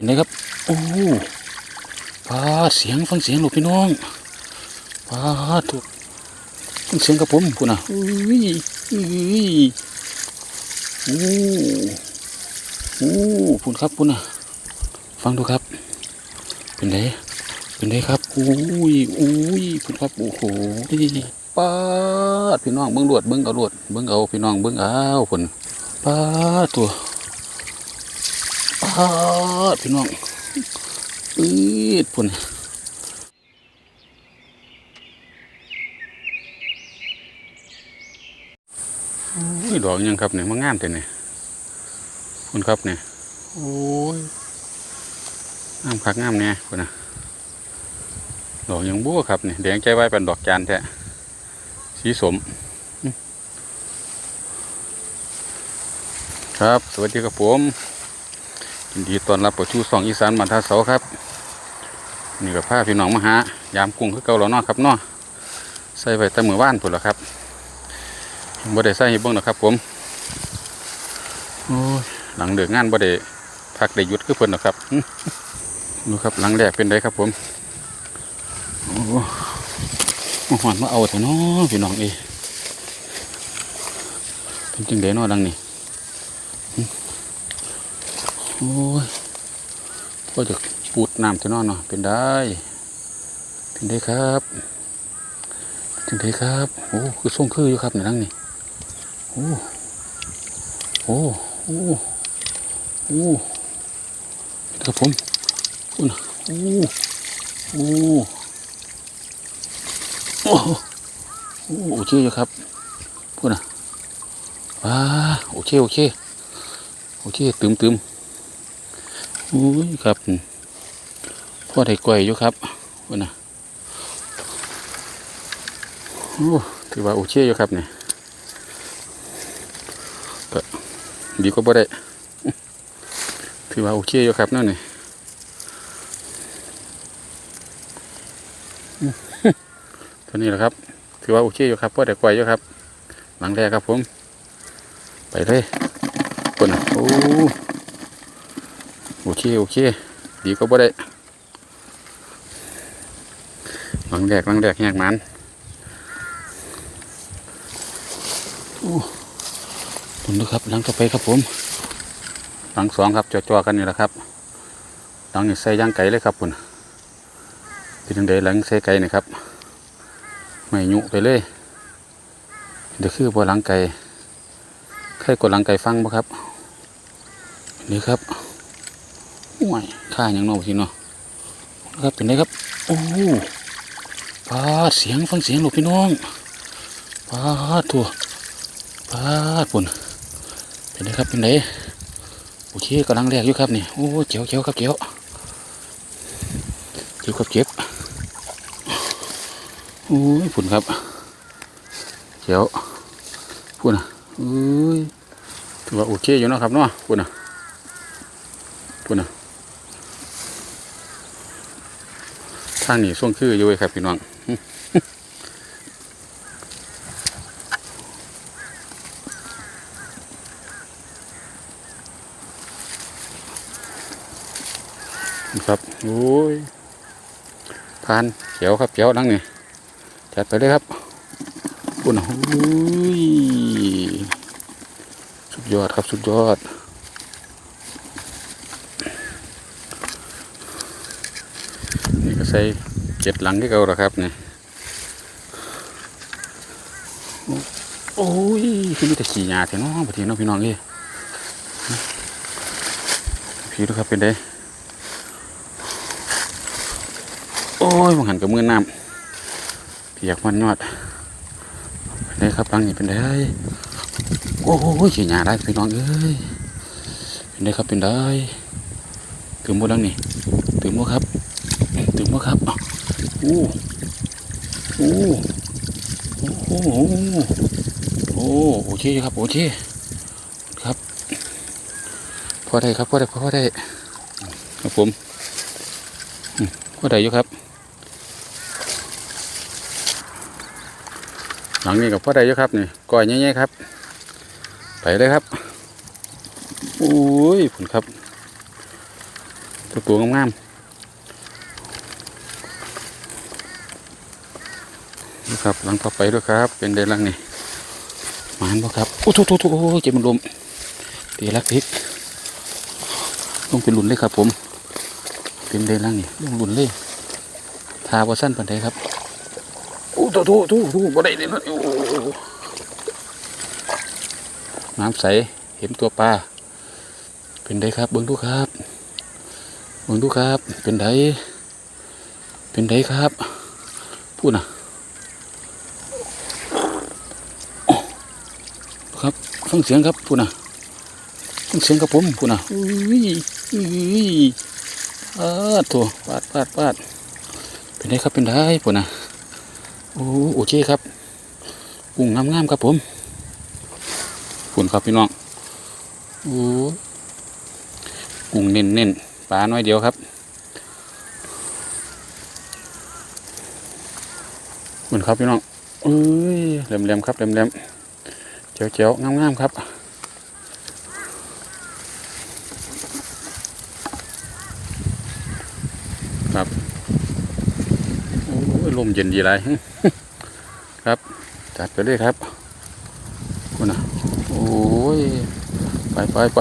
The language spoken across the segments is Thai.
เป็นไงครับ โอ้ปาดเสียงฟังเสียงหลบพี่น้องปาดถูกฟังเสียงกับผมคุณนะอุ้ยอุ้ยโอ้โอ้คุณครับคุณนะฟังดูครับ เป็นไงเป็นไงครับอุ้ยอุ้ยคุณครับโอ้โหปาดพี่น้องเบิ้งรวดเบิ้งเอารวดเบิ้งเอาพี่น้องเบิ้งเอาผลปาดตัวปาด พี่น้องอืดพุ่นอุ้ยดอกยังครับเนี่ยมางามแต่เนี่ยคุณครับเนี่ยโอ้ยงามคักงามเนี่ยคุณนะดอกยังบัวครับเนี่ยแดงใจไว้เป็นดอกจานแท้สีสม ครับ สวัสดีครับผม ยินดีตอนรับประชูสองอีสานบรรทัดเสาครับนี่กับผ้าพี่น้องมาหายามกุ้งคือเก่าแล้วเนาะครับเนาะใส่ไว้แต่มือว่านผุดละครับบ่ได้ใส่ห้เบิ่งนะครับ ผมโอ้ยหลังเดืองานบ่ได้พักได้ยุดคือเพิ่นหรอครับดูครับหลังแรกเป็นไดครับ ผมโอ้มาหอนมาเอาเถอะเนาะพี่น้องเอเป็นจังไดเนาะดังนี้ โอ้ยก็จะปูดน้ำจะนอนเนาะเป็นได้ เป็นได้ครับเป็นได้ครับ โอ้คือส่งคืออยู่ครับในนั่งนี่โอ้โอ้โอ้โอ้ครับผมคุณโอ้โอ้โอ้โอ้โอเคอยู่ครับพูดนะว้าโอเคโอเคโอเคตึมตึม อุ้ยครับพ่อได้กล้วยอยู่ครับว่านะโอ้ถือว่าโอเคอยู่ครับเนี่ยก็ดีก็บ่ได้ถือว่าโอเคอยู่ครับนั่นนี่เท่านี้แหละครับ ถือว่าโอเคอยู่ครับพ่อได้กล้วยอยู่ครับ หลังแรกครับผม ไปเลยคนน่ะโอ้ อเค โอเค ดีก็บ่ได้หลังแดกหลังแดกแยกมันโอ้ผมดูครับหลังต่อไปครับผมหลังสองครับจ่อๆกันนี่แหละครับหลังนี่ใส่ย่างไก่เลยครับคุณเป็นจังไดหลังใส่ไก่นี่ครับ ไม่ยุไปเลยเดี๋ยวคือบ่หลังไก่ใครกดหลังไก่ฟังบ่ครับนี่ครับ โอ้ยข้าอย่างนอกพี่เนาะครับเป็นไงครับ โอ้ปาดเสียงฟังเสียงหลบพี่น้องปาดตัวปาดปุ่นเป็นไงครับเป็นไงโอเคกำลังแรกอยู่ครับนี่โอ้เจียวเจียวครับเจียวเจียวครับเจ็บโอ้ยปุ่นครับเจียวปุ่นอะโอ้ยถือว่าโอเคอยู่นะครับเนาะปุ่นอะ พุ่นนะทางนี้ส่วงคืออยู่เว้ยครับพี่น้องครับโอ้ยพานเขียวครับเขียวดังนี่จัดไปเลยครับพุ่นโอ้ยสุดยอดครับสุดยอด นี่ก็ ใส่เจ็ดหลังที่เก่าแล้วครับเนี่ยโอ้ยคือมีแต่ขี่ยาเถอะน้องปทีเน้องพี่น้องเอ้ยพี่ดูครับเป็นไดโอ้ยมังหันกับมือน้ำเปียกมันยอดเป็นไดครับหลังนี่เป็นได้โอ้ยขี่ยาได้พี่น้องเอ้ยเป็นไดครับเป็นได้ถึงมดแล้วนี่ถึงหมดครับ ถึงว่าครับโอ้โอ้โอ้โหโอ้โอเคครับโอเคครับ พอได้ครับพอได้พอได้ครับผมพอได้อยู่ครับ หลังนี้กับพอได้อยู่ครับนี่ก่อยแย่ๆครับ ไปเลยครับโอ้ยผลครับตัวตัวงามๆ ครับหลังต่อไปด้วยครับ เป็นเดนลังนี่หมานบ่ครับโอ้โหโอ้โหเจ็บมันลมตีลักพริกต้องเป็นหลุนเลยครับผม เป็นเดนลังนี่ต้องหลุนเลยทาบ่สั้นปานใดครับโอ้โหโอ้โหโอ้โหบ่ได้เลยนะโอ้น้ำใสเห็นตัวปลาเป็นไดครับเบิ่งดูครับเบิ่งดูครับ เป็นไดเป็นไดครับพูดนะโอ้ ครับฟังเสียงครับพูดนะฟังเสียงครับผมพูดนะอุ้ยอุ้ยปาดตัวปาดปาดปาดเป็นไดครับเป็นไดพูดนะโอ้โอเคครับกุ้งงามๆครับผมพูนครับพี่น้องโอ้กุ้งเน้นๆปลาน้อยเดียวครับเหมือนครับพี่น้องเอ้ยแหลมๆครับแหลมๆ เจียวๆงามๆครับครับโอ้ยลมเย็นดีไรครับ จัดไปเลยครับคุณนะโอ้ยไปไปไป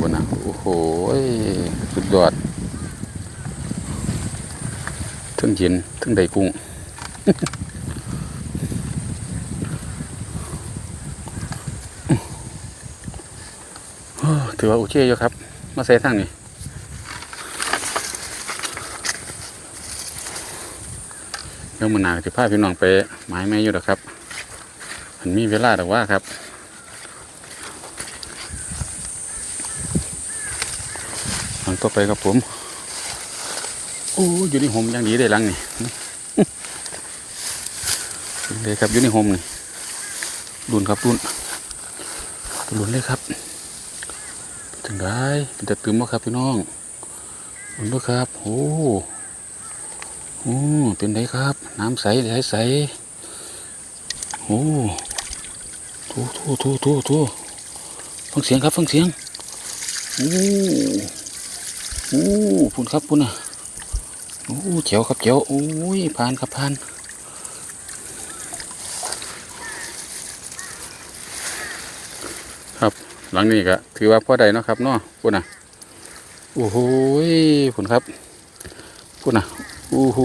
บนนะโอ้โหยสุดยอดทั้งเย็นทั้งได้กุ้ง โอ้ ถือว่าโอเคอยู่ครับ มาใส่ทั้งนี้เดี๋ยวมันหนาจะพาพี่น้องไปหมายแม่อยู่หรอกครับ มันมีเวลาหรอกว่าครับหลังต่อไปครับผม โอ้อยู่ในโฮมอย่างดีได้ลังนี่เลยครับอยู่ในโฮมนี่รุนครับรุนรุนเลยครับ ถึงได้เป็นตะตึมวะครับพี่น้องรุนด้วยครับโอ้โอ้เป็นไงครับ น้ำใสใสใสโอ้ทูทูทูทูทูฟังเสียงครับฟังเสียงโอ้โอ้พุ่นครับพุ่นอะโอ้เจียวครับเจียวโอ้ยผ่านครับผ่านครับ หลังนี้ก็ถือว่าพ่อใดเนาะครับเนาะพุ่นอะโอ้โหยพุ่นครับพุ่นอะโอ้โห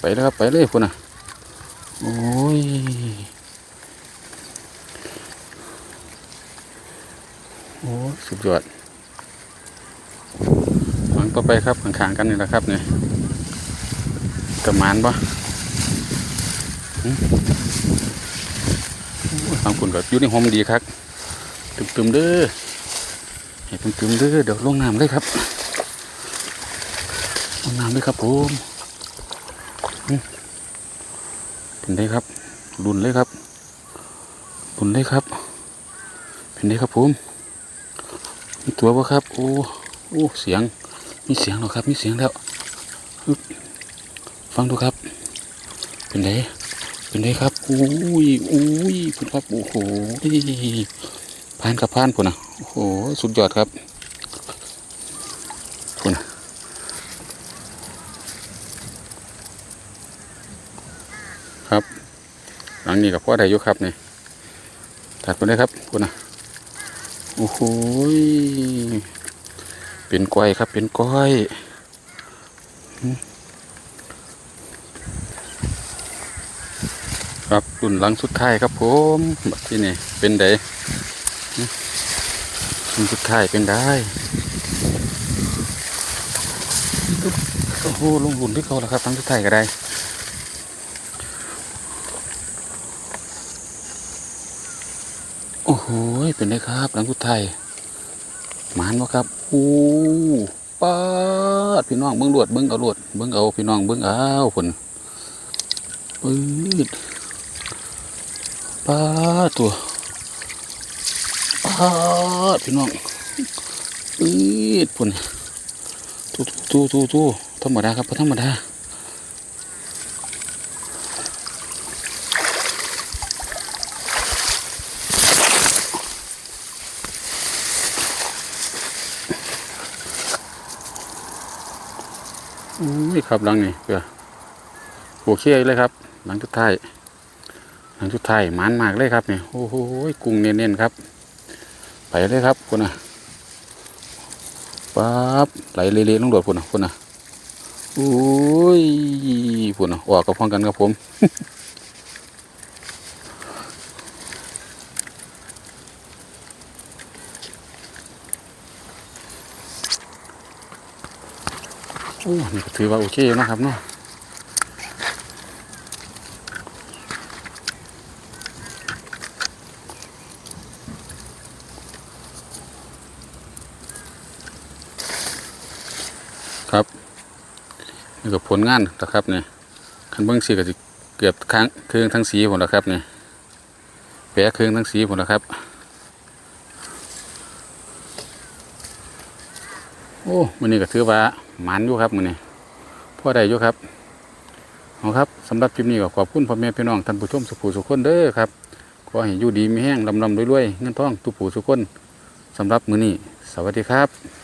ไปแล้วครับไปเลยพุ่นอะโอ้ยโอ้สุดยอดหลังต่อไปครับข้างๆกันนี่แหละครับเนี่ยกระมานปะทางคุณก็อยู่ในห้องดีครับ ตึมๆเด้อให้ตึมๆเด้อเดี๋ยวลงน้ำเลยครับลงน้ำเลยครับผมเป็นได้ครับรุนเลยครับรุนเลยครับ เป็นได้ครับผมมีตัวปะครับโอ้โอ้เสียงมีเสียงแล้วครับมีเสียงแล้วฟังดูครับ เป็นไงเป็นไงครับอุ้ยอุ้ยพุ่นครับโอ้โห ผ่านกับผ่านพุ่นนะโอ้โหสุดยอดครับพุ่นนะครับ หลังนี้กับพ่อได้อยู่ครับนี่ถัดไปเลยครับพุ่นนะโอ้โหเป็นก้อยครับ เป็นก้อยครับรุ่นหลังสุดท้ายครับผมที่นี่เป็นไดอื มรุ่นสุดท้ายเป็นได้ โอ้โหลงรุ่นที่เขาแล้วครับทั้งสุดท้ายก็ได้โอ้โหเป็นไงครับหลังสุดท้ายหมานบ่ครับโอ้ปาดพี่น้องเบิ้งรวดเบิ้งเอารวดเบิ้งเอาพี่น้องเบิ้งเอาผลปืดปาดตัว พี่น้องปืดผลตูตูตูตูธรรมดาครับธรรมดาอุ้ยครับหลังนี่เพื่อโอเคเลยครับ หลังสุดท้ายหลังสุดท้ายมานมากเลยครับเนี่ยโอ้โหกุ้งเน้นๆครับ ไปเลยครับคุณน่ะปั๊บไหลเละๆลงโดดคุณนะคุณน่ะอุ้ยคุณน่ะออกกับพร้อมกันครับผมโอ้นี่ถือว่าโอเคนะครับเนาะ นี่ก็ผลงานนะครับเนี่ยคันเบิ้องสีก็จะเกือบครั้งเครื่องทั้งสีผมแล้วครับเนี่ยแปะเครื่องทั้งสีผมแล้วครับ โอ้มันนี้ก็ถือว่าหมันอยู่ครับมันนี้พ่อได้อยู่ครับเอาครับสำหรับคลิปนี้ก็ขอบคุณพ่อแม่พี่น้องท่านผู้ชมสุขูสุขคนเด้อครับขอให้อยู่ดีมีแห้งลำลำรวยๆเงินทองทุกผู้สุขคนสำหรับมือนี้สวัสดีครับ